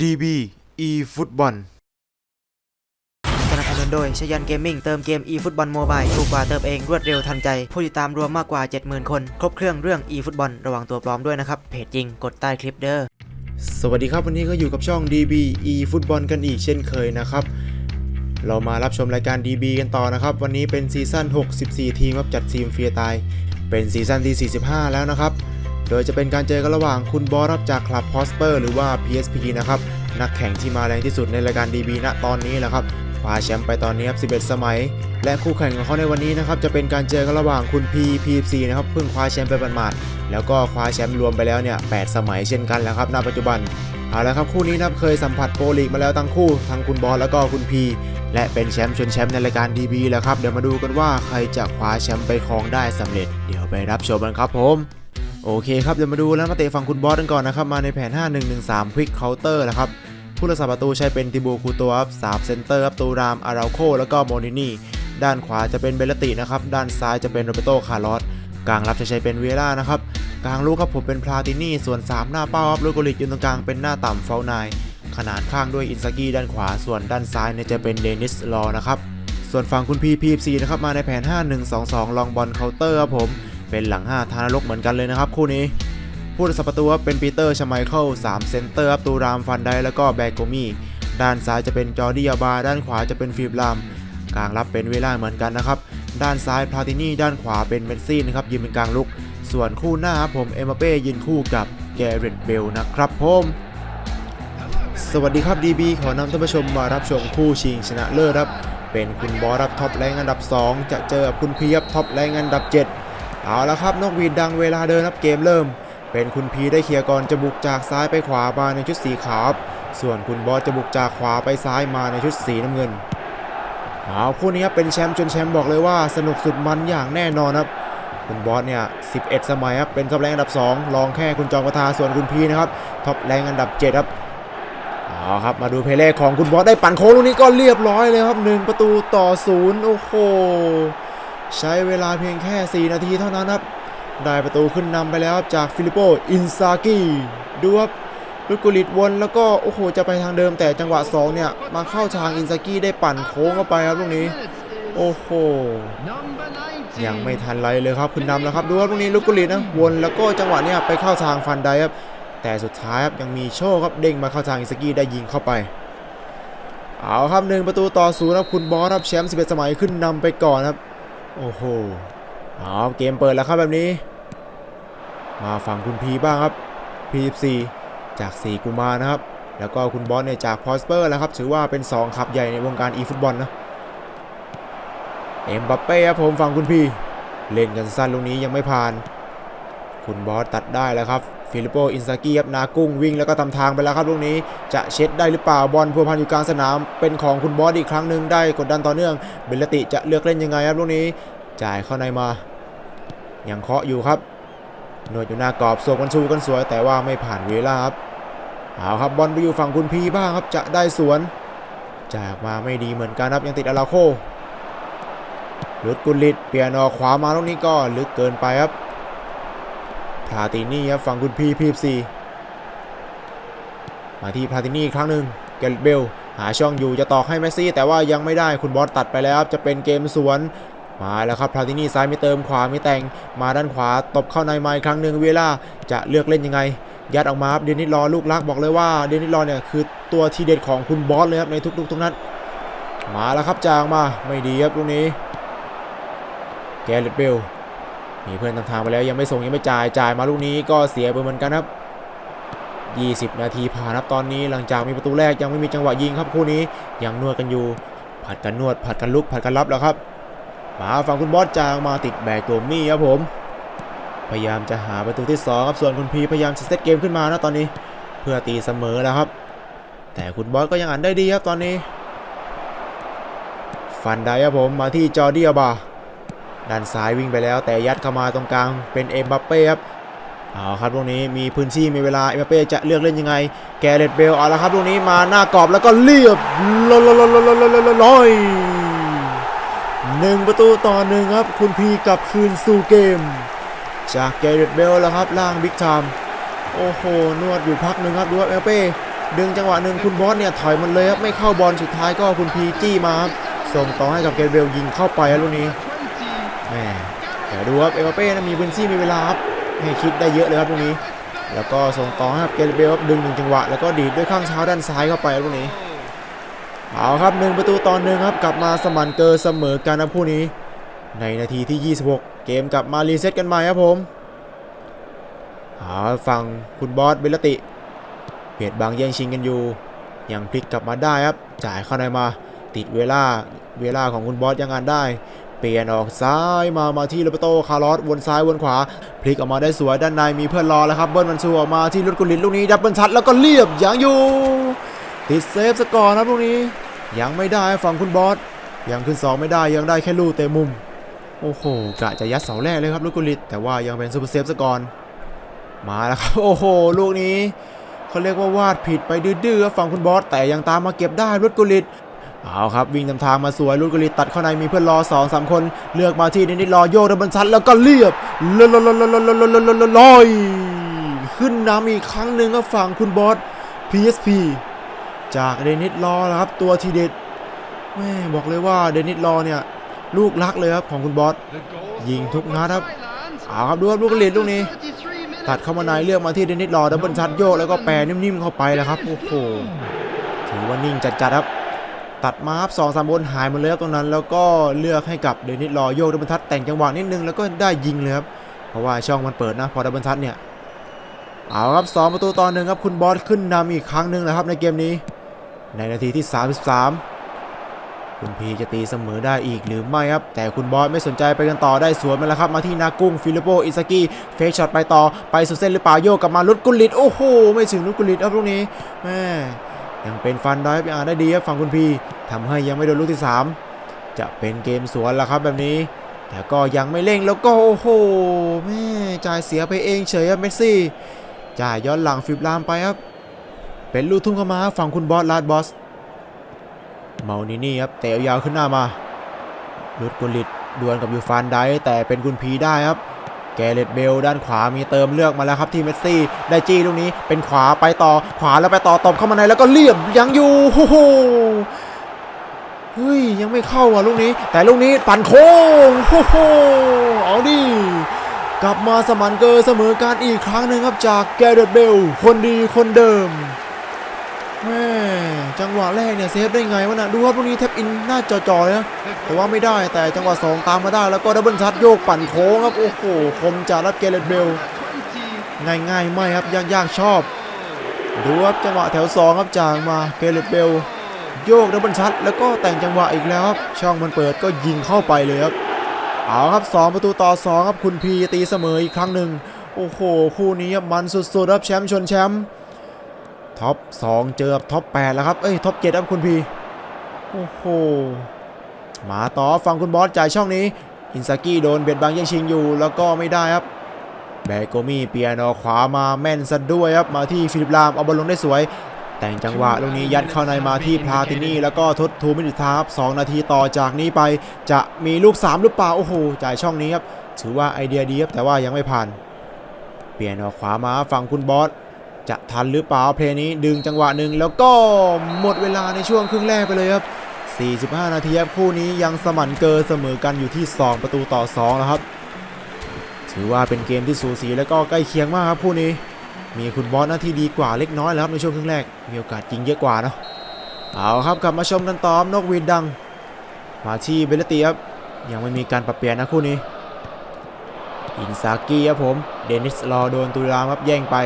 DB e ฟุตบอลสนับสนุนโดยชยันเกมมิ่งเติมเกม e ฟุตบอลโมบายถูกกว่าเติมเองรวดเร็วทันใจ ผู้ติดตามรวมมากกว่า 70,000 คน ครบเครื่องเรื่อง e ฟุตบอลระวังตัวปลอมด้วยนะครับ เพจจริงกดใต้คลิปเด้อสวัสดีครับวันนี้ก็อยู่กับช่อง DB e ฟุตบอลกันอีกเช่นเคยนะครับเรามารับชมรายการ DB กันต่อนะครับ วันนี้เป็นซีซั่น 64 ทีมครับจัดทีมเฟียร์ตาย เป็นซีซั่นที่ 45 แล้วนะครับ โดยจะเป็นการเจอกันระหว่างคุณบอสรับจากคลับพอสเปอร์หรือว่า PSP นะครับ นักแข่งที่มาแรงที่สุดในรายการ DB ณตอนนี้แหละครับคว้าแชมป์ไปตอนนี้ครับ 11 สมัย และคู่แข่งของเขาในวันนี้นะครับ จะเป็นการเจอกันระหว่างคุณ P PFC นะครับ เพิ่งคว้าแชมป์ไปหมาดแล้วก็คว้าแชมป์รวมไปแล้วเนี่ย 8 สมัยเช่นกันแล้วครับ ณ ปัจจุบัน เอาละครับ คู่นี้นะครับ เคยสัมผัสโปรลีกมาแล้วทั้งคู่ ทั้งคุณบอสแล้วก็คุณพี และเป็นแชมป์ชนแชมป์ในรายการ DB แล้วครับ เดี๋ยวมาดูกันว่าใครจะคว้าแชมป์ไปครองได้สำเร็จ เดี๋ยวไปรับชมกันครับผม โอเคครับเดี๋ยวมาดูแล้วมาเตะฝั่งคุณบอสกันก่อนนะครับ มาในแผน 5113 Quick Counter นะครับผู้รักษาประตูใช้เป็นติบูคูตัวครับสามเซนเตอร์ครับตูรามอาราโคแล้วก็โมนินีด้านขวาจะเป็นเบลตินะครับ ด้านซ้ายจะเป็นโรเบโตคาร์ลอสกลางรับจะใช้เป็นเวล่านะครับ กลางลูกครับผมเป็นพลาตินี่ส่วน 3 หน้าเป้าครับลูกโกลิกอยู่ตรงกลางเป็นหน้าต่ำเฟลนายขนานข้างด้วยอินซากิด้านขวาส่วนด้านซ้ายเนี่ยจะเป็นเดนิสลอนะครับส่วนฝั่งคุณพีพีซีนะครับมาในแผน 5122 ลองบอลเคาน์เตอร์ครับผม เป็นหลัง 5 ทานรกเหมือนกันเลยนะครับ คู่นี้ผู้รักษาประตูเป็นปีเตอร์ชไมเคิล3เซนเตอร์ครับตูรามฟันไดแล้วก็แบกโกมี่ด้านซ้ายจะเป็นจอร์ดิอาบา ด้านขวาจะเป็นฟิบลามกลางรับเป็นเวล่าเหมือนกันนะครับ ด้านซ้ายพลาตินีด้านขวาเป็นเมสซี่นะครับยืนเป็นกลางลุก ส่วนคู่หน้าผมเอ็มบัปเป้ยืนคู่กับแกเรตเบลนะครับผมสวัสดีครับ DB ขอนำท่านผู้ชมมารับชมคู่ชิงชนะเลิศครับ เป็นคุณบอสรับท็อปแรงอันดับ 2 จะเจอคุณเพียบท็อปแรงอันดับ 7 เอาละครับนกหวีดดังเวลาเดินครับเกมเริ่ม เป็นคุณพีได้เคลียร์ก่อนจะบุกจากซ้ายไปขวามาในชุดสีขาวส่วนคุณบอสจะบุกจากขวาไปซ้ายมาในชุดสีน้ำเงินเอาคู่นี้ครับเป็นแชมป์จนแชมป์บอกเลยว่าสนุกสุดมันอย่างแน่นอนครับคุณบอสเนี่ย11 สมัยครับเป็นท็อปแรงอันดับ 2 รองแค่คุณจอมกทาส่วนคุณพีนะครับท็อปแรงอันดับ7ครับเอาครับมาดูเพลย์ของคุณบอสได้ปั่นโค้งลูกนี้ก็เรียบร้อยเลยครับ 1 ประตูต่อ 0 โอ้โห ใช้เวลาเพียงแค่ 4 นาทีเท่านั้นครับ ได้ประตูขึ้นนำไปแล้วจากฟิลิปโป อินซากิดูครับลูกกุลิตวนแล้วก็โอ้โหจะไปทางเดิมแต่จังหวะ 2 เนี่ย มาเข้าทางอินซากิได้ปั่นโค้งเข้าไปครับลูกนี้ โอ้โหยังไม่ทันไรเลยครับคุณนนำแล้วครับดูว่าตรงนี้ลูกกุลิตนะวนแล้วก็จังหวะเนี้ยไปเข้าทางฟันไดครับแต่สุดท้ายครับยังมีโชคครับเด้งมาเข้าทางอิสกี้ได้ยิงเข้าไปเอาครับหนึ่งประตูต่อศูนย์ครับคุณบอสครับแชมป์11 สมัยขึ้นนำไปก่อนครับ โอ้โหเอาเกมเปิดแล้วครับแบบนี้ มาฝั่งคุณพีบ้างครับพีซีจากสีกุมารนะครับ แล้วก็คุณบอสเนี่ยจากพอสเปอร์แล้วครับ ถือว่าเป็น 2 ขับใหญ่ในวงการอีฟุตบอลนะ เอ็มบัปเป้ครับผมฝั่งคุณพี่เล่นกันสั้นลูกนี้ยังไม่ผ่าน คุณบอสตัดได้แล้วครับ ฟิลิปโปอินซากิครับนากุ้งวิ่งแล้วก็ทำทางไปแล้วครับลูกนี้จะเช็ดได้หรือเปล่าบอลพัวพันอยู่กลางสนาม เป็นของคุณบอสอีกครั้งหนึ่งได้กดดันต่อเนื่องเบลติจะเลือกเล่นยังไงครับลูกนี้ จ่ายเข้าในมายังเคาะอยู่ครับหนวดอยู่หน้ากรอบส่งกันชูกันสวย แต่ว่าไม่ผ่านเวลาครับเอาครับบอลไปอยู่ฝั่งคุณพีบ้างครับจะได้สวน จากมาไม่ดีเหมือนกันครับยังติดอาราโคลุดกุลิตเปียนอขวามาตรงนี้ก็ลึกเกินไปครับ พาตินี่ครับฝั่งคุณพีพีซีมาที่พาตินี่ครั้งหนึ่งเกลเบลหาช่องอยู่จะตอกให้เมสซี่ แต่ว่ายังไม่ได้คุณบอสตัดไปแล้วครับจะเป็นเกมสวนมาแล้วครับพาตินี่ซ้ายไม่เติมขวาไม่แต่ง มาด้านขวาตบเข้าในไม้ครั้งหนึ่งเวลาจะเลือกเล่นยังไง ยัดออกมาครับเดนิสรอลูกรักบอกเลยว่าเดนิสรอเนี่ยคือตัวทีเด็ดของคุณบอสเลยครับในทุกๆทุกนัดมาแล้วครับจางมาไม่ดีครับลูกนี้แกเรตเบล มีเพื่อนทำทางไปแล้วยังไม่ส่งยังไม่จ่ายจ่ายมาลูกนี้ก็เสียไปเหมือนกันครับ 20 นาทีผ่านครับตอนนี้หลังจากมีประตูแรกยังไม่มีจังหวะยิงครับคู่นี้ยังนวดกันอยู่ ผัดกันนวดผัดกันลุกผัดกันรับแล้วครับ มาฝั่งคุณบอสจางมาติดแบกตัวมี่ครับผม พยายามจะหาประตูที่สองครับส่วนคุณพีพยายามจะเซตเกมขึ้นมานะตอนนี้ เพื่อตีเสมอแล้วครับ แต่คุณบอสก็ยังอ่านได้ดีครับตอนนี้ ฟันได้ครับผมมาที่จอร์ดิอาบา ด้านซ้ายวิ่งไปแล้ว แต่ยัดเข้ามาตรงกลางเป็นเอ็มบัปเป้ครับเอาครับตรงนี้มีพื้นที่มีเวลาเอ็มบัปเป้จะเลือกเล่นยังไง แกเรตเบลเอาละครับตรงนี้มาหน้ากรอบแล้วก็เรียบลอยลอยลอยลอยลอยลอยหนึ่งประตูต่อหนึ่งครับ คุณพีกลับคืนสู่เกม จากแกเรตเบลแล้วครับล่างบิ๊กไทม์โอ้โหนวดอยู่พักหนึ่งครับดูครับเอ็มบัปเป้ดึงจังหวะหนึ่งคุณบอสเนี่ยถอยมันเลยครับไม่เข้าบอลสุดท้ายก็คุณพีจี้มาครับส่งต่อให้กับเกเบลยิงเข้าไปครับลูกนี้ แหมแต่ดูครับเอเมเป้นะมีพื้นที่มีเวลาครับให้คิดได้เยอะเลยครับลูกนี้ แล้วก็ส่งต่อให้กับเกเบลครับดึงหนึ่งจังหวะ แล้วก็ดีดด้วยข้างเท้าด้านซ้ายเข้าไปครับลูกนี้เอาครับหนึ่งประตูต่อหนึ่งครับกลับมาสมันเกอร์เสมอกันนะคู่นี้ ในนาทีที่ 26 เกมกลับมารีเซ็ตกันใหม่ครับผมเอาฟังคุณบอสเบลติเพจบางแย่งชิงกันอยู่ ยังพลิกกลับมาได้ครับ จ่ายเข้าในมา ติดเวลา เวลาของคุณบอสยังงานได้ เปลี่ยนออกซ้ายมามาที่โรเบโตคาร์ลอสวนซ้ายวนขวา พลิกออกมาได้สวยด้านในมีเพื่อนรอแล้วครับเบิ้ลมันซูออกมาที่ลุดกุลิตลูกนี้ดับเบิลชัดแล้วก็เรียบยังอยู่ ติดเซฟสกอร์นะครับลูกนี้ ยังไม่ได้ฝั่งคุณบอสยังขึ้นสองไม่ได้ยังได้แค่ลูกเตะมุมโอ้โหกะจะยัดเสาแรกเลยครับลูกกุลิตแต่ว่ายังเป็นซูเปอร์เซฟซะก่อนมาแล้วครับโอ้โหลูกนี้เขาเรียกว่าวาดผิดไปดื้อๆฝั่งคุณบอสแต่ยังตามมาเก็บได้ลูกกุลิต เอาครับวิ่งนำทางมาสวยลูกกลีตัดเข้าในมีเพื่อนรอสองสามคนเลือกมาที่นิดรอโยกระบันชันแล้วก็เรียบลลลลลลลลลอยขึ้นนำอีกครั้งหนึ่งก็ฝั่งคุณบอส PSP จากเดนิสรอนะครับตัวทีเด็ดแม่บอกเลยว่าเดนิสรอเนี่ยลูกรักเลยครับของคุณบอสยิงทุกนัดครับเอาครับดูครับลูกกลีลูกนี้ ตัดเข้ามาในเลือกมาที่เดนิสรอดับเบิลชัดโยกแล้วก็แปรนิ่มๆเข้าไปแล้วครับโอ้โหถือว่านิ่งจัดๆครับ ตัดมาครับสองสามบนหายหมดเลยครับตรงนั้น แล้วก็เลือกให้กับเดนิสรอโยกดับเบิลทัดแต่งจังหวะนิดนึงแล้วก็ได้ยิงเลยครับเพราะว่าช่องมันเปิดนะพอดับเบิลทัดเนี่ยเอาครับสองประตูต่อหนึ่งครับคุณบอสขึ้นนำอีกครั้งหนึ่งแล้วครับในเกมนี้ ในนาทีที่ 33 คุณพีจะตีเสมอได้อีกหรือไม่ครับ แต่คุณบอสไม่สนใจไปกันต่อได้สวนมาแล้วครับ มาที่นากุ้งฟิลิปโปอิซากิเฟกช็อตไปต่อไปสุดเส้นหรือเปล่าโยกกลับมาลุดกุลิตโอ้โหไม่ถึงลุดกุลิตครับลูกนี้แม่ ยังเป็นฟันด้ยังอ่านได้ดีครับฝั่งคุณพีทำให้ยังไม่โดนลูกที่ 3 จะเป็นเกมสวนแล้วครับแบบนี้ แต่ก็ยังไม่เร่งแล้วก็โอ้โหแม่จ่ายเสียไปเองเฉยครับเมสซี่จ่ายย้อนหลังฟิบลามไปครับ เป็นลูกทุ่งเข้ามาฝั่งคุณบอสลาดบอสเมานินี่ครับเตะยาวขึ้นหน้ามาลุดกุลิตดวลกับยูฟานไดแต่เป็นกุนพีได้ครับ แกเรตเบลด้านขวามีเติมเลือกมาแล้วครับที่เมสซี่ได้จี้ลูกนี้เป็นขวาไปต่อขวาแล้วไปต่อตบเข้ามาในแล้วก็เรียบยังอยู่โอ้โหเฮ้ยยังไม่เข้าอะลูกนี้ แต่ลูกนี้ปั่นโค้งโอ้โหเอาดิกลับมาสมันเกอร์เสมอการอีกครั้งหนึ่งครับจากแกเรตเบลคนดีคนเดิมแม่ จังหวะแรกเนี่ยเซฟได้ไงวะนะดูครับตรงนี้แทบอินหน้าจอๆเลยนะแต่ว่าไม่ได้แต่จังหวะ 2 ตามมาได้แล้วก็ดับเบิลชัดโยกปั่นโค้งครับโอ้โหคมจากรัดเกเรตเบลง่ายๆไม่ครับยากๆชอบ ดูครับจังหวะแถว2ครับจางมาเกเรตเบลโยกดับเบิลชัดแล้วก็แต่งจังหวะอีกแล้วครับช่องมันเปิดก็ยิงเข้าไปเลยครับเอาครับ 2 ประตูต่อ 2 ครับคุณพีตีเสมออีกครั้งหนึ่งโอ้โห คู่นี้ครับมันสุดๆครับแชมป์ชนแชมป์ ท็อป2เจอท็อป8แล้วครับ เอ้ยท็อป7ครับคุณพีโอ้โหมาต่อฟังคุณบอสจ่ายช่องนี้ อินซากิโดนเบียดบังแย่งชิงอยู่แล้วก็ไม่ได้ครับแบโกมี่เปียโนขวามาแม่นซะด้วยครับมาที่ฟิลิปลามเอาบอลลงได้สวย แต่งจังหวะลูกนี้ยัดเข้าในมาที่พลาตินี่แล้วก็ทดทูมินิทาครับ2นาทีต่อจากนี้ไป จะมีลูก 3 หรือเปล่าโอ้โหจ่ายช่องนี้ครับถือว่าไอเดียดีครับแต่ว่ายังไม่ผ่าน เปลี่ยนออกขวามาฝั่งคุณบอส จะทันหรือเปล่าเพลงนี้ดึงจังหวะหนึ่งแล้วก็หมดเวลาในช่วงครึ่งแรกไปเลยครับ 45 นาทีครับคู่นี้ยังสมันเกอร์เสมอกันอยู่ที่ 2 ประตูต่อ2แล้วครับ ถือว่าเป็นเกมที่สูสีแล้วก็ใกล้เคียงมากครับคู่นี้ มีคุณบอสหน้าที่ดีกว่าเล็กน้อยแล้วครับในช่วงครึ่งแรกมีโอกาสยิงเยอะกว่าเนาะเอาครับกลับมาชมกันต่อนกหวีดดัง มาที่เบลตีครับยังไม่มีการปรับเปลี่ยนนะคู่นี้อินซากิครับผมเดนิสรอโดนตุลามครับแย่งไป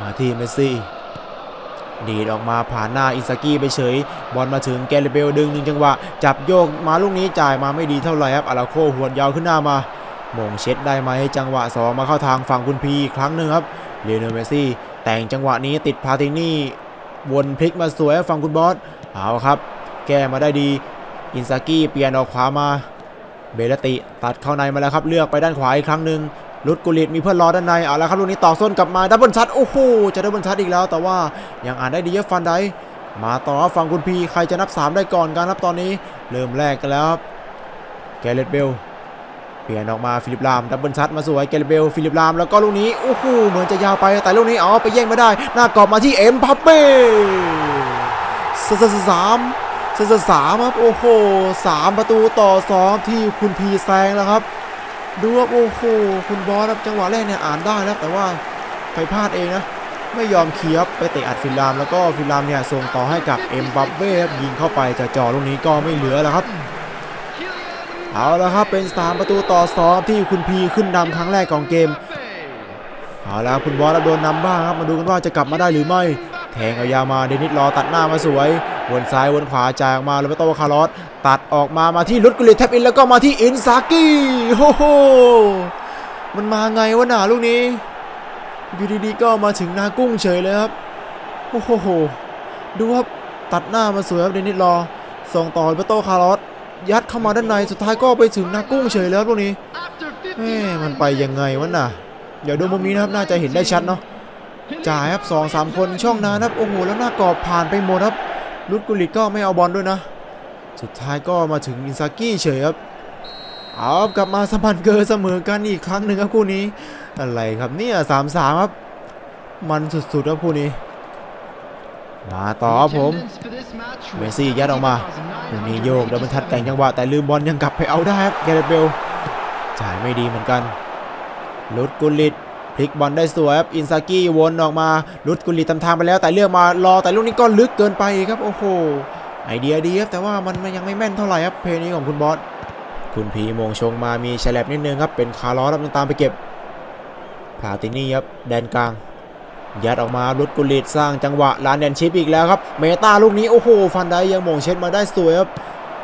มาที่เมสซี่ดีดออกมาผ่านหน้าอินซากิไปเฉย บอลมาถึงแกเรเบลดึงหนึ่งจังหวะ จับโยกมาลูกนี้จ่ายมาไม่ดีเท่าไหร่ครับอาราโคหวดยาวขึ้นหน้ามาโมงเช็ดได้ไหมจังหวะ 2 มาเข้าทางฝั่งคุณพีครั้งหนึ่งครับเลโอนเมสซี่ แต่งจังหวะนี้ติดพาตินี่วนพลิกมาสวยฝั่งคุณบอสเอาครับ แก้มาได้ดี อินซากิเปลี่ยนออกขวามา เบลติตัดเข้าในมาแล้วครับ เลือกไปด้านขวาอีกครั้งหนึ่ง ลุดกุลิตมีเพื่อนรอด้านในเอาละครับลูกนี้ต่อส้นกลับมาดับเบิลชัดโอ้โหจะดับเบิลชัดอีกแล้ว แต่ว่ายังอ่านได้ดีเยอะฟันไดมาต่อฝั่งคุณพีใครจะนับ 3 ได้ก่อนกันครับตอนนี้ เริ่มแรกกันแล้วครับแกเรตเบลเปลี่ยนออกมาฟิลิปลามดับเบิลซัดมาสวยเกเรเบลฟิลิปลามแล้วก็ลูกนี้โอ้โหเหมือนจะยาวไปแต่ลูกนี้อ๋อไปแย่งไม่ได้ หน้ากรอบมาที่เอ็มพัปเป้สสสสามสสสามครับโอ้โหสามประตูต่อสองที่คุณพีแซงแล้วครับ ดูครับโอ้โหคุณบอสครับจังหวะแรกเนี่ยอ่านได้แล้วแต่ว่าไปพลาดเองนะไม่ยอมเคียบไปเตะอัดฟิลามแล้วก็ฟิลามเนี่ยส่งต่อให้กับเอ็มบัปเบ้ยิงเข้าไปจะจ่อลูกนี้ก็ไม่เหลือแล้วครับ เอาละครับเป็น 3 ประตูต่อ2ที่คุณพีขึ้นนำครั้งแรกของเกมเอาละครับคุณบอสโดนนำบ้างครับมาดูกันว่าจะกลับมาได้หรือไม่ แทงเอายามาเดนิสรอตัดหน้ามาสวย วนซ้ายวนขวาจ่ายออกมาโรเบโตคาร์ลอสตัดออกมามาที่ลุดกุลิตแทบอินแล้วก็มาที่อินซากิโอ้โหมันมาไงวะหนาลูกนี้อยู่ดีๆก็มาถึงนากุ้งเฉยเลยครับโอ้โหดูครับตัดหน้ามาสวยครับเดนิสรอส่งต่อเปโตคาร์ลอสยัดเข้ามาด้านในสุดท้ายก็ไปถึงนากุ้งเฉยเลยครับลูกนี้แม่มันไปยังไงวะน่ะเดี๋ยวดูมุมนี้นะครับน่าจะเห็นได้ชัดเนาะจ่ายครับสองสามคนช่องนานครับโอ้โหแล้วหน้ากรอบผ่านไปหมดครับ ลุดกุลิตก็ไม่เอาบอลด้วยนะ สุดท้ายก็มาถึงอินซากิเฉยครับ เอากลับมาสมันเกอร์เสมอกันอีกครั้งหนึ่งครับคู่นี้ อะไรครับเนี่ยสามสามครับ มันสุดๆครับคู่นี้ มาต่อครับผมเมซี่ยัดออกมาลูกนี้โยกดับเบิลทัดแต่งจังหวะแต่ลืมบอลยังกลับไปเอาได้ครับแกเรตเบลจ่ายไม่ดีเหมือนกันลุดกุลิต พลิกบอลได้สวยครับอินซากิวนออกมาลุดกุลิตทำทางไปแล้วแต่เลือกมารอแต่ลูกนี้ก็ลึกเกินไปครับโอ้โหไอเดียดีครับแต่ว่ามันยังไม่แม่นเท่าไหร่ครับเพลนี้ของคุณบอสคุณพีมงชงมามีแฉลบนิดนึงครับเป็นคาร์ลอสครับยังตามไปเก็บพาตินี่ครับแดนกลางยัดออกมาลุดกุลิตสร้างจังหวะลานแดนชิปอีกแล้วครับเมตาลูกนี้โอ้โหฟันได้ยังมงเช็ดมาได้สวยครับ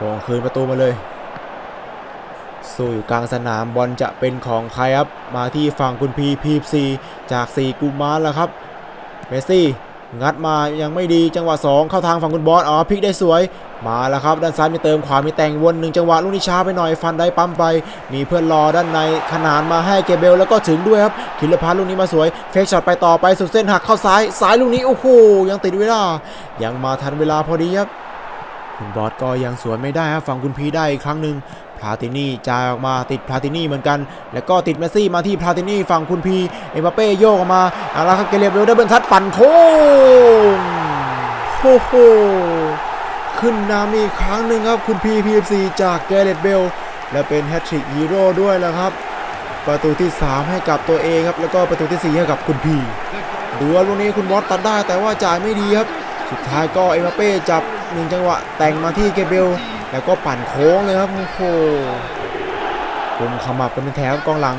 มงคืนประตูมาเลย สู้อยู่กลางสนามบอลจะเป็นของใครครับ มาที่ฝั่งคุณพีพีซีจาก4กุมารแล้วครับ เมสซี่ งัดมายังไม่ดีจังหวะ 2 เข้าทางฝั่งคุณบอสอ๋อพลิกได้สวย มาแล้วครับ ด้านซ้ายมีเติมขวามีแต่งวนหนึ่งจังหวะลูกนี้ช้าไปหน่อยฟันได้ปั๊มไป มีเพื่อนรอด้านในขนานมาให้เกเบลแล้วก็ถึงด้วยครับคิลพัทลูกนี้มาสวย เฟกช็อตไปต่อไปสุดเส้นหักเข้าซ้ายซ้ายลูกนี้โอ้โหยังติดเวลา ยังมาทันเวลาพอดีครับคุณบอสก็ยังสวนไม่ได้ครับฝั่งคุณพีได้อีกครั้งหนึ่ง พลาตินี่จ่ายออกมาติดพลาตินี่เหมือนกัน แล้วก็ติดเมสซี่มาที่พลาตินี่ฝั่งคุณพีเอ็มบัปเป้โยกออกมาอาละครับเกเรเบลได้เบิลทัดปั่นโค้งโอ้โหขึ้นนำอีกครั้งหนึ่งครับคุณพีพีเอฟซีจากแกเรตเบลและเป็นแฮตทริกฮีโร่ด้วยแล้วครับ ประตูที่ 3 ให้กับตัวเองครับ แล้วก็ประตูทีสี่4 ให้กับคุณพีดูว่าลูกนี้คุณบอสตัดได้แต่ว่าจ่ายไม่ดีครับ สุดท้ายก็เอ็มบัปเป้จับหนึ่งจังหวะแต่งมาที่เกเบล แล้วก็ปั่นโค้งเลยครับโอ้โหกลุ่มขมับเป็นแถวกองหลัง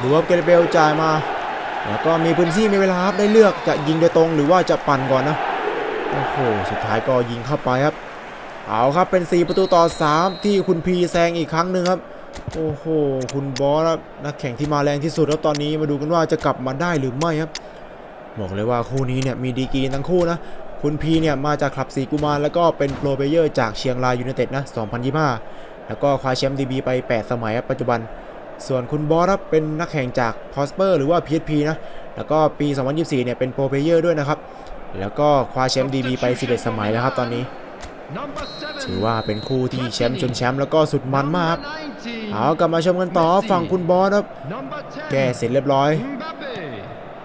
ดูว่าเกเบลจ่ายมา แล้วก็มีพื้นที่มีเวลาครับได้เลือกจะยิงโดยตรงหรือว่าจะปั่นก่อนนะโอ้โหสุดท้ายก็ยิงเข้าไปครับ เอาครับเป็น 4 ประตูต่อ 3 ที่คุณพีแซงอีกครั้งหนึ่งครับโอ้โห คุณบอสครับนักแข่งที่มาแรงที่สุดครับตอนนี้มาดูกันว่าจะกลับมาได้หรือไม่ครับ บอกเลยว่าคู่นี้เนี่ยมีดีกรีทั้งคู่นะ คุณพีเนี่ยมาจากคลับสีกุมารแล้วก็เป็นโปรเบเยอร์จากเชียงรายยูไนเต็ดนะ2025 แล้วก็คว้าแชมป์ดีบีไป 8 สมัยปัจจุบัน ส่วนคุณบอสครับเป็นนักแข่งจากพอสเปอร์หรือว่า PSP นะแล้วก็ปี 2024 เนี่ยเป็นโปรเบเยอร์ด้วยนะครับ แล้วก็คว้าแชมป์ดีบีไป 11 สมัยแล้วครับตอนนี้ ถือว่าเป็นคู่ที่แชมป์จนแชมป์แล้วก็สุดมันมากครับเอากลับมาชมกันต่อฝั่งคุณบอสครับแก้เสร็จเรียบร้อย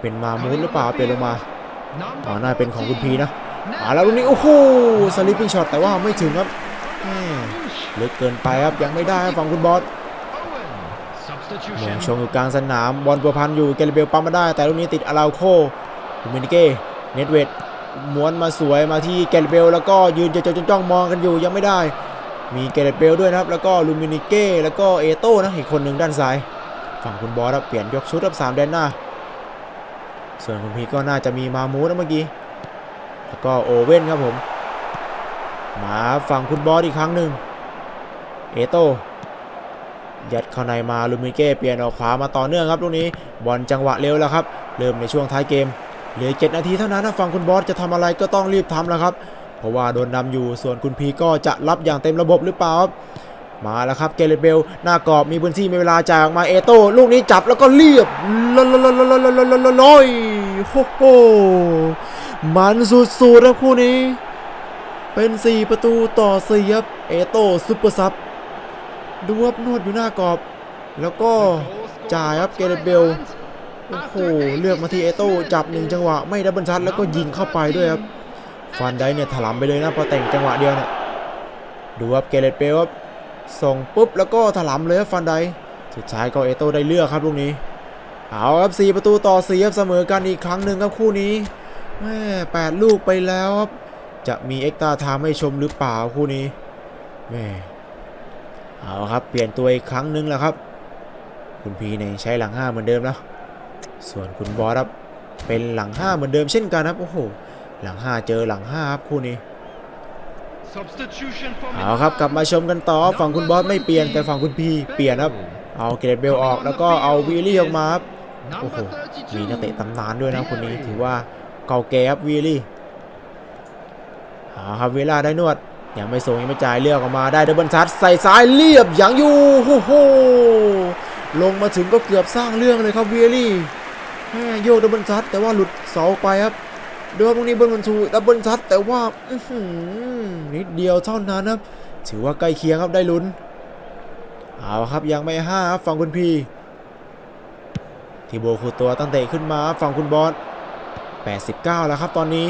เป็นมามูดหรือเปล่าเปลี่ยนลงมาอ๋อน่าเป็นของคุณพีนะ อ่าแล้วลูกนี้โอ้โหสลิปปิ้งช็อตแต่ว่าไม่ถึงครับแม่ลึกเกินไปครับยังไม่ได้ครับฝั่งคุณบอสหมงชงอยู่กลางสนามบอลประพันธ์อยู่เกลเบลปั๊มมาได้ แต่ลูกนี้ติดอาราโคดูมินิเก้เน็ตเวดม้วนมาสวยมาที่เกลเบลแล้วก็ยืนจะจจ้องมองกันอยู่ยังไม่ได้ มีเกลเบลด้วยนะครับแล้วก็ลูมินิเก้แล้วก็เอโต้นะอีกคนหนึ่งด้านซ้าย ฝั่งคุณบอสครับเปลี่ยนยกชุดครับสามแดนหน้า ส่วนคุณพีก็น่าจะมีมามูนะเมื่อกี้ ก็โอเว่นครับผม มาฝั่งคุณบอสอีกครั้งหนึ่งเอโต้ยัดเข้าในมาลูมิเก้เปลี่ยนออกขวามาต่อเนื่องครับลูกนี้บอลจังหวะเร็วแล้วครับ เริ่มในช่วงท้ายเกม เหลือ 7 นาทีเท่านั้นนะาฝั่งคุณบอสจะทำอะไรก็ต้องรีบทำแล้วครับ เพราะว่าโดนนำอยู่ส่วนคุณพีก็จะรับอย่างเต็มระบบหรือเปล่าครับมาแล้วครับเกเรเบลหน้ากรอบมีพื้นที่มีเวลาจากมาเอโต้ลูกนี้จับแล้วก็เรียบลอยโอ้โห มันสุดๆครับคู่นี้ เป็น 4 ประตูต่อ4ครับเอโต้ซุปเปอร์ซับดูว่านวดอยู่หน้ากรอบ แล้วก็จ่ายครับเกเรตเบลโอ้โหเลือกมาที่เอโต้จับหนึ่งจังหวะ ไม่ดับเบิลทัชแล้วก็ยิงเข้าไปด้วยครับฟันได้เนี่ยถลำไปเลยนะพอแต่งจังหวะเดียวเนี่ยดูครับเกเรตเบลครับส่งปุ๊บแล้วก็ถลำเลยครับฟันไดสุดท้ายก็เอโต้ได้เลือกครับลูกนี้ เอาครับ4ประตูต่อ4ครับเสมอกันอีกครั้งหนึ่งครับคู่นี้ แม่แปดลูกไปแล้วครับ จะมีเอ็กตาไทม์ให้ชมหรือเปล่าคู่นี้แม่เอาครับ เปลี่ยนตัวอีกครั้งหนึ่งแล้วครับ คุณพีเนี่ยใช้หลังห้าเหมือนเดิมแล้ว ส่วนคุณบอสครับเป็นหลังห้าเหมือนเดิมเช่นกันครับโอ้โหหลังห้าเจอหลังห้าครับคู่นี้เอาครับกลับมาชมกันต่อฝั่งคุณบอสไม่เปลี่ยนแต่ฝั่งคุณพีเปลี่ยนครับ เอาเกรดเบลออกแล้วก็เอาวีลลี่ออกมาครับโอ้โหมีนักเตะตำนานด้วยนะคนนี้ถือว่า เก่าแก่ครับวีลี่เอาครับเวลาได้นวดยังไม่ส่งยังไม่จ่ายเลือกออกมาได้ดับเบิลซัดใส่ซ้ายเรียบอย่างอยู่โอ้โหลงมาถึงก็เกือบสร้างเรื่องเลยครับวีลี่แม่โยกดับเบิลซัดแต่ว่าหลุดเสาไปครับดูครับตรงนี้เบิลมันชูดับเบิลซัดแต่ว่าอืนิดเดียวเท่านั้นครับถือว่าใกล้เคียงครับได้ลุ้นเอาครับยังไม่ห้าครับฝั่งคุณพีทีโบคูตัวตั้งเตะขึ้นมาฝั่งคุณบอส 89 แล้วครับตอนนี้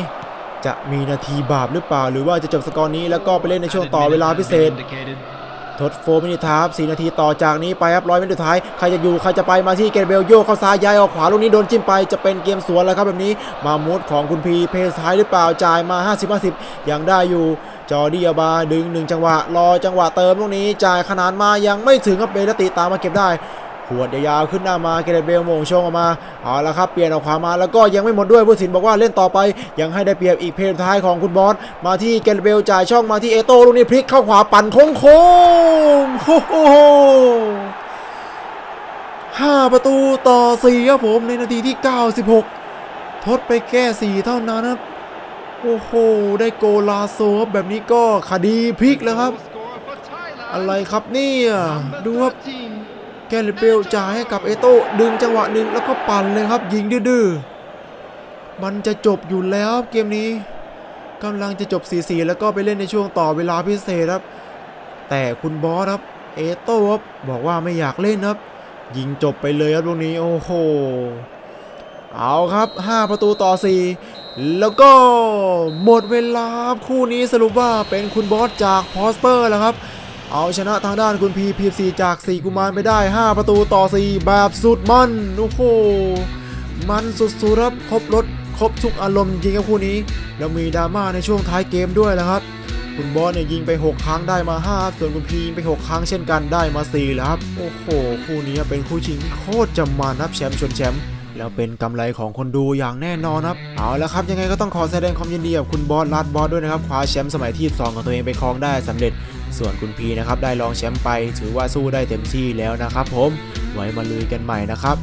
จะมีนาทีบาปหรือเปล่า หรือว่าจะจบสกอร์นี้แล้วก็ไปเล่นในช่วงต่อเวลาพิเศษ ทดโฟมินิทาร์4นาทีต่อจากนี้ไปครับร้อยเมินิสุดท้าย ใครจะอยู่ ใครจะไปมาที่เกรเบลโยเข้าซ้ายย้ายออกขวาลูกนี้โดนจิ้มไปจะเป็นเกมสวนแล้วครับแบบนี้ มามูดของคุณพีเพสท้ายหรือเปล่าจ่ายมา 50 50ยังได้อยู่จอร์ดีอาบาดึงหนึ่งจังหวะ รอจังหวะเติมลูกนี้จ่ายขนานมายังไม่ถึงครับเบลติตามมาเก็บได้ ขวดยาวๆขึ้นหน้ามาเกเรตเบลโมงชงออกมาเอาละครับเปลี่ยนออกขวามาแล้วก็ยังไม่หมดด้วยผู้สินบอกว่าเล่นต่อไปยังให้ได้เปรียบอีกเพลย์ท้ายของคุณบอสมาที่เกเรตเบลจ่ายช่องมาที่เอโต้ลูกนี้พลิกเข้าขวาปั่นโค้งโค้งโอ้โหห้าประตูต่อสี่ครับผมในนาทีที่ 96 ทดไปแค่สี่เท่านั้นครับโอ้โห ได้โกลาโซแบบนี้ก็คดีพลิกแล้วครับ อะไรครับเนี่ยดูครับ แกลิเบลจ่ายให้กับเอโต้ดึงจังหวะหนึ่งแล้วก็ปั่นเลยครับ ยิงดื้อมันจะจบอยู่แล้วเกมนี้กำลังจะจบ 4-4 แล้วก็ไปเล่นในช่วงต่อเวลาพิเศษครับ แต่คุณบอสครับเอโต้ครับบอกว่าไม่อยากเล่นครับ ยิงจบไปเลยครับตรงนี้โอ้โหเอาครับ 5 ประตูต่อ 4 แล้วก็หมดเวลาคู่นี้สรุปว่าเป็นคุณบอสจากพอสเปอร์แล้วครับ เอาชนะทางด้านคุณพีพีซีจาก 4 กุมารไปได้ 5 ประตูต่อ 4 แบบสุดมันโอ้โหมันสุดๆครับครบรถครบทุกอารมณ์จริงครับคู่นี้ แล้วมีดราม่าในช่วงท้ายเกมด้วยนะครับ คุณบอสเนี่ยยิงไป 6 ครั้งได้มา 5 ส่วนคุณพีไป 6 ครั้งเช่นกันได้มา4แล้วครับโอ้โห คู่นี้เป็นคู่ชิงที่โคตรจะมันครับแชมป์ชนแชมป์ แล้วเป็นกำไรของคนดูอย่างแน่นอนครับ เอาละครับยังไงก็ต้องขอแสดงความยินดีกับคุณบอสลัดบอสด้วยนะครับคว้าแชมป์สมัยที่2ของตัวเองไปครองได้สำเร็จ ส่วนคุณพีนะครับได้รองแชมป์ไปถือว่าสู้ได้เต็มที่แล้วนะครับผมไว้มาลุยกันใหม่นะครับ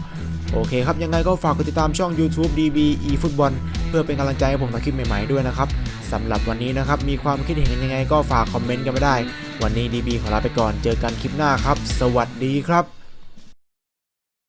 โอเคครับ ยังไงก็ฝากกดติดตามช่อง YouTube DB eFootball เพื่อเป็นกำลังใจให้ผมทำคลิปใหม่ๆด้วยนะครับสำหรับวันนี้นะครับ มีความคิดเห็นยังไงก็ฝากคอมเมนต์กันไมาได้ วันนี้ DB ขอลาไปก่อน เจอกันคลิปหน้าครับ สวัสดีครับ